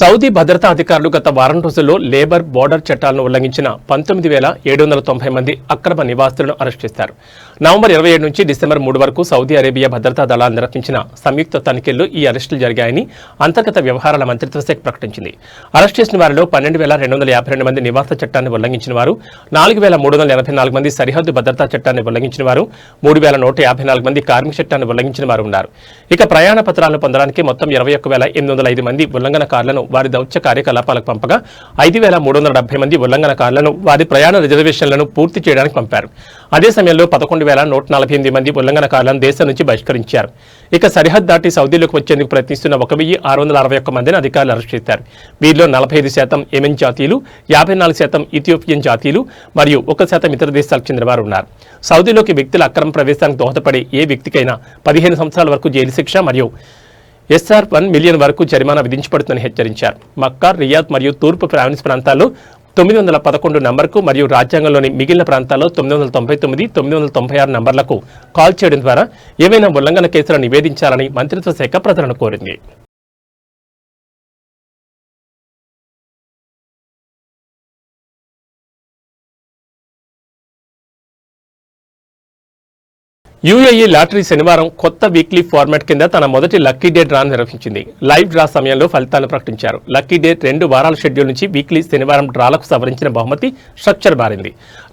Saudi భద్రతా అధికారులు గత వారం రోజుల్లో లేబర్ బోర్డర్ చట్టాలను ఉల్లంఘించిన పంతొమ్మిది వేల ఏడు వందల తొంభై మంది అక్రమ నివాసులను అరెస్ట్ చేశారు. నవంబర్ ఇరవై ఏడు నుంచి డిసెంబర్ మూడు వరకు సౌదీ అరేబియా భద్రతా దళాలు నిర్వహించిన సంయుక్త తనిఖీల్లో ఈ అరెస్టులు జరిగాయని అంతర్గత వ్యవహారాల మంత్రిత్వ శాఖ ప్రకటించింది. అరెస్ట్ చేసిన వారిలో పన్నెండు వేల రెండు వందల యాభై రెండు మంది నివాస చట్టాన్ని ఉల్లంఘించిన వారు నాలుగు వేల మూడు వందల ఎనభై నాలుగు మంది సరిహద్దు భద్రతా చట్టాన్ని ఉల్లంఘించిన వారు మూడు వేల నూట యాభై నాలుగు మంది కార్మిక చట్టాన్ని ఉల్లంఘించిన వారు ఉన్నారు. ఇక ప్రయాణ పత్రాలను పొందడానికి మొత్తం ఇరవై ఒక్క వేల ఎనిమిది వందల ఐదు మంది ఉల్లంఘనకారులను వారి దౌత్య కార్యకలాపాలకు పంపగా ఐదు వేల మూడు వందల డెబ్బై మంది ఉల్లంఘనకారులను వారి ప్రయాణ రిజర్వేషన్లను పూర్తి చేయడానికి పంపారు. అదే సమయంలో పదకొండు వేల నూట నలభై ఎనిమిది మంది ఉల్లంఘనకారులను దేశం నుంచి బహిష్కరించారు. ఇక సరిహద్దు దాటి సౌదీలోకి వచ్చేందుకు ప్రయత్నిస్తున్న ఒక వెయ్యి ఆరు వందల అరవై ఒక్క మందిని అధికారులు అరెస్ట్ చేశారు. వీరిలో నలభై ఐదు శాతం యెమెన్ జాతీయులు యాభై నాలుగు శాతం ఇథియోపియన్ జాతీయులు మరియు ఒక శాతం ఇతర దేశాలకు చెందిన వారు ఉన్నారు. సౌదీలోకి వ్యక్తుల అక్రమ ప్రవేశానికి దోహదపడే ఏ వ్యక్తికైనా పదిహేను సంవత్సరాల వరకు జైలు శిక్ష మరియు ఎస్ఆర్ వన్ మిలియన్ వరకు జరిమానా విధించబడుతుందని హెచ్చరించారు. మక్కా రియాద్ మరియు తూర్పు ప్రావిన్స్ ప్రాంతాల్లో తొమ్మిది వందల పదకొండు నంబర్కు మరియు రాజ్యాంగంలోని మిగిలిన ప్రాంతాల్లో తొమ్మిది వందల తొంభై తొమ్మిది తొమ్మిది వందల తొంభై ఆరు నంబర్లకు కాల్ చేయడం ద్వారా ఏవైనా ఉల్లంఘన కేసులను నివేదించాలని మంత్రిత్వ శాఖ ప్రజలను కోరింది. యూఏఈ లాటరీ శనివారం కొత్త వీక్లీ ఫార్మాట్ కింద తన మొదటి లక్కీ డే డ్రా నిర్వహించింది. లైవ్ డ్రా సమయంలో ఫలితాలను ప్రకటించారు. లక్కీ డే రెండు వారాల షెడ్యూల్ నుంచి వీక్లీ శనివారం డ్రాలకు సవరించిన బహుమతి స్ట్రక్చర్ మారింది.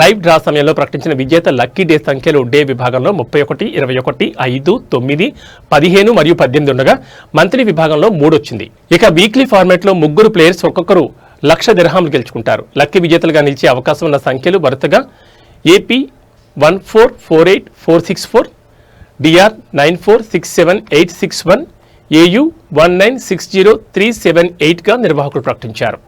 లైవ్ డ్రా సమయంలో ప్రకటించిన విజేత లక్కీ డే సంఖ్యలు డే విభాగంలో ముప్పై ఒకటి ఇరవై ఒకటి ఐదు తొమ్మిది పదిహేను మరియు పద్దెనిమిది ఉండగా మంత్లీ విభాగంలో మూడు వచ్చింది. ఇక వీక్లీ ఫార్మాట్లో ముగ్గురు ప్లేయర్స్ ఒక్కొక్కరు లక్ష దిర్హాములు గెలుచుకుంటారు. లక్కీ విజేతలుగా నిలిచే అవకాశం ఉన్న సంఖ్యలు వరుసగా AP one four four eight four six four DR nine four six seven eight six one AU one nine six zero three seven ఎయిట్గా నిర్వాహకులు ప్రకటించారు.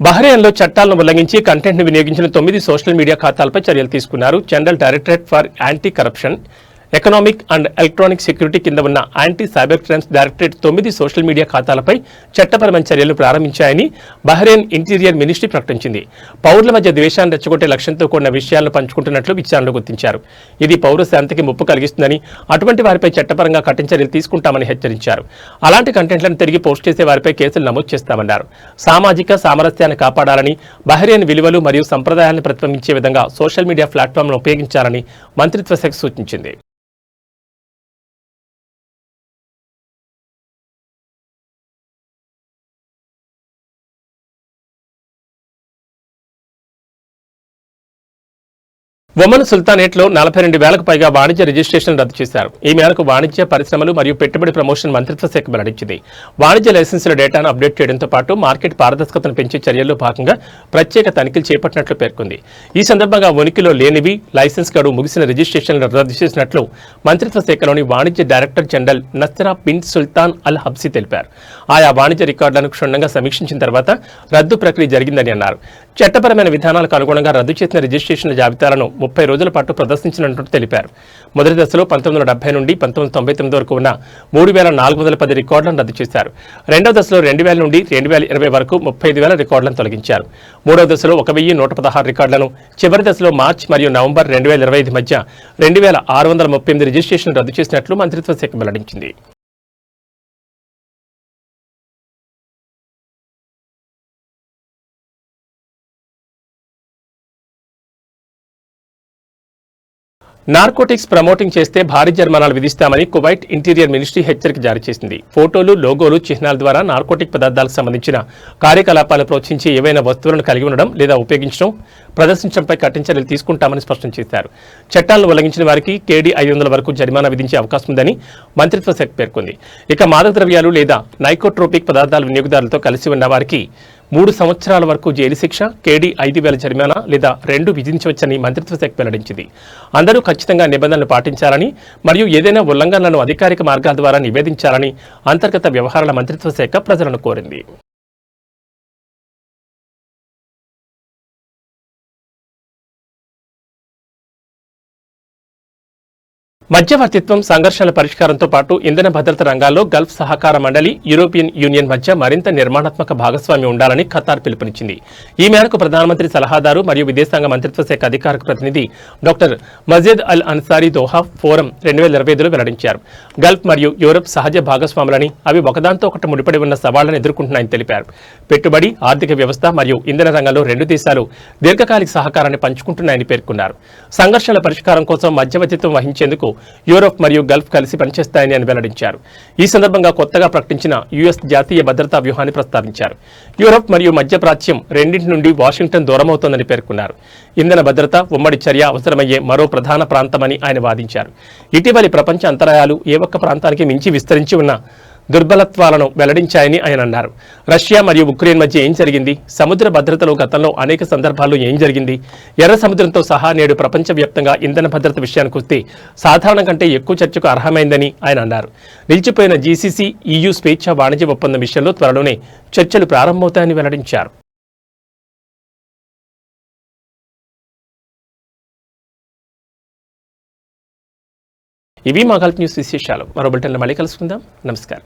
బహ్రెయిన్లో చట్టాలను ఉల్లంఘించి కంటెంట్ను వినియోగించిన తొమ్మిది సోషల్ మీడియా ఖాతాలపై చర్యలు తీసుకున్నారు. General directorate for anti corruption economic and electronic security కింద ఉన్న యాంటీ సైబర్ క్రైమ్స్ డైరెక్టరేట్ తొమ్మిది సోషల్ మీడియా ఖాతాలపై చట్టపరమైన చర్యలు ప్రారంభించాయని బహ్రెయిన్ ఇంటీరియర్ మినిస్ట్రీ ప్రకటించింది. పౌరుల మధ్య ద్వేషాన్ని రెచ్చగొట్టే లక్ష్యంతో కూడిన విషయాలను పంచుకుంటున్నట్లు విచారణలో గుర్తించారు. ఇది పౌర శాంతికి ముప్పు కలిగిస్తుందని అటువంటి వారిపై చట్టపరంగా కఠిన చర్యలు తీసుకుంటామని హెచ్చరించారు. అలాంటి కంటెంట్లను తిరిగి పోస్ట్ చేసే వారిపై కేసులు నమోదు చేస్తామన్నారు. సామాజిక సామరస్యాన్ని కాపాడాలని బహ్రెయిన్ విలువలు మరియు సంప్రదాయాలను ప్రతిబింబించే విధంగా సోషల్ మీడియా ప్లాట్ఫామ్ను ఉపయోగించాలని మంత్రిత్వ శాఖ సూచించింది. ఒమన్ సుల్తానేట్లో నలభై రెండు వేలకు పైగా వాణిజ్య రిజిస్ట్రేషన్ రద్దు చేశారు. ఈ మేరకు వాణిజ్య పరిశ్రమలు మరియు పెట్టుబడి ప్రమోషన్ మంత్రిత్వ శాఖ వెల్లడించింది. వాణిజ్య లైసెన్సుల డేటాను అప్డేట్ చేయడంతో పాటు మార్కెట్ పారదర్శకతను పెంచే చర్యల్లో భాగంగా ప్రత్యేక తనిఖీలు చేపట్టినట్లు పేర్కొంది. ఈ సందర్భంగా ఉనికిలో లేనివి లైసెన్స్ గడువు ముగిసిన రిజిస్ట్రేషన్లు రద్దు చేసినట్లు మంత్రిత్వ శాఖలోని వాణిజ్య director general Nasra bin Sultan Al Habsi తెలిపారు. ఆయా వాణిజ్య రికార్డులను క్షుణ్ణంగా సమీక్షించిన తర్వాత రద్దు ప్రక్రియ జరిగిందని అన్నారు. చట్టపరమైన విధానాలకు అనుగుణంగా రద్దు చేసిన రిజిస్ట్రేషన్ల జాబితాలను ముప్పై రోజుల పాటు ప్రదర్శించినట్టు తెలిపారు. మొదటి దశలో పంతొమ్మిది వందల డెబ్బై నుండి పంతొమ్మిది తొంభై తొమ్మిది వరకు ఉన్న మూడు వేల నాలుగు వందల పది రికార్డులను రద్దు చేశారు. రెండవ దశలో రెండు వేల నుండి రెండు వేల ఇరవై వరకు ముప్పై ఐదు వేల రికార్డులను తొలగించారు. మూడవ దశలో ఒక వెయ్యి నూట పదహారు రికార్డులను చివరి దశలో మార్చి మరియు నవంబర్ రెండు వేల ఇరవై ఐదు మధ్య రెండు వేల ఆరు వందల ముప్పై ఎనిమిది రిజిస్ట్రేషన్ రద్దు చేసినట్లు మంత్రిత్వ శాఖ వెల్లడించింది. నార్కోటిక్స్ ప్రమోటింగ్ చేస్తే భారీ జరిమానాలు విధిస్తామని కువైట్ ఇంటీరియర్ మినిస్ట్రీ హెచ్చరిక జారీ చేసింది. ఫోటోలు లోగోలు చిహ్నాల ద్వారా నార్కోటిక్ పదార్థాలకు సంబంధించిన కార్యకలాపాలు ప్రోత్సహించి ఏవైనా వస్తువులను కలిగి ఉండడం లేదా ఉపయోగించడం ప్రదర్శించడంపై కఠిన చర్యలు తీసుకుంటామని స్పష్టం చేశారు. చట్టాలను ఉల్లంఘించిన వారికి కేడీ ఐదు వందల వరకు జరిమానా విధించే అవకాశం ఉందని మంత్రిత్వ శాఖ పేర్కొంది. ఇక మాదక ద్రవ్యాలు లేదా నైకోట్రోపిక్ పదార్థాల వినియోగదారులతో కలిసి ఉన్న వారికి మూడు సంవత్సరాల వరకు జైలు శిక్ష కేడీ ఐదు వేల జరిమానా లేదా రెండు విధించవచ్చని మంత్రిత్వ శాఖ వెల్లడించింది. అందరూ ఖచ్చితంగా నిబంధనలు పాటించాలని మరియు ఏదైనా ఉల్లంఘనలను అధికారిక మార్గాల ద్వారా నివేదించాలని అంతర్గత వ్యవహారాల మంత్రిత్వ శాఖ ప్రజలను కోరింది. మధ్యవర్తిత్వం సంఘర్షణల పరిష్కారంతో పాటు ఇంధన భద్రత రంగాల్లో గల్ఫ్ సహకార మండలి యూరోపియన్ యూనియన్ మధ్య మరింత నిర్మాణాత్మక భాగస్వామ్యం ఉండాలని ఖతార్ పిలుపునిచ్చింది. ఈ మేరకు ప్రధానమంత్రి సలహాదారు మరియు విదేశాంగ మంత్రిత్వ శాఖ అధికారిక ప్రతినిధి doctor Majid Al Ansari Doha Forum రెండు వేల ఇరవై ఐదులో వెల్లడించారు. గల్ఫ్ మరియు యూరప్ సహజ భాగస్వాములని అవి ఒకదాంతో ఒకటి ముడిపడి ఉన్న సవాళ్ళను ఎదుర్కొంటున్నాయని తెలిపారు. పెట్టుబడి ఆర్థిక వ్యవస్థ మరియు ఇంధన రంగంలో రెండు దేశాలు దీర్ఘకాలిక సహకారాన్ని పంచుకుంటున్నాయని పేర్కొన్నారు. సంఘర్షణల పరిష్కారం కోసం మధ్యవర్తిత్వం వహించేందుకు యూరోప్ మరియు గల్ఫ్ కలిసి పనిచేస్తాయని ఆయన వెల్లడించారు. ఈ సందర్భంగా కొత్తగా ప్రకటించిన యుఎస్ జాతీయ భద్రతా వ్యూహాన్ని ప్రస్తావించారు. యూరోప్ మరియు మధ్యప్రాచ్యం రెండింటి నుండి వాషింగ్టన్ దూరమవుతోందని పేర్కొన్నారు. ఇంధన భద్రత ఉమ్మడి చర్య అవసరమయ్యే మరో ప్రధాన ప్రాంతమని ఆయన వాదించారు. ఇటీవలి ప్రపంచ అంతరాయాలు ఏ ఒక్క ప్రాంతానికి మించి విస్తరించి ఉన్న దుర్బలత్వాలను వెల్లడించాయని ఆయన అన్నారు. రష్యా మరియు ఉక్రెయిన్ మధ్య ఏం జరిగింది? సముద్ర భద్రతలో గతంలో అనేక సందర్భాల్లో ఏం జరిగింది? ఎర్ర సముద్రంతో సహా నేడు ప్రపంచవ్యాప్తంగా ఇంధన భద్రత విషయానికి వస్తే సాధారణం కంటే ఎక్కువ చర్చకు అర్హమైందని ఆయన అన్నారు. నిలిచిపోయిన జీసీసీ ఈయూ స్వేచ్ఛ వాణిజ్య ఒప్పందం విషయంలో త్వరలోనే చర్చలు ప్రారంభమవుతాయని వెల్లడించారు. ఇవి మా గల్ఫ్ న్యూస్ విశేషాలు. మరో బులెటిన్లో మళ్ళీ కలుసుకుందాం. నమస్కారం.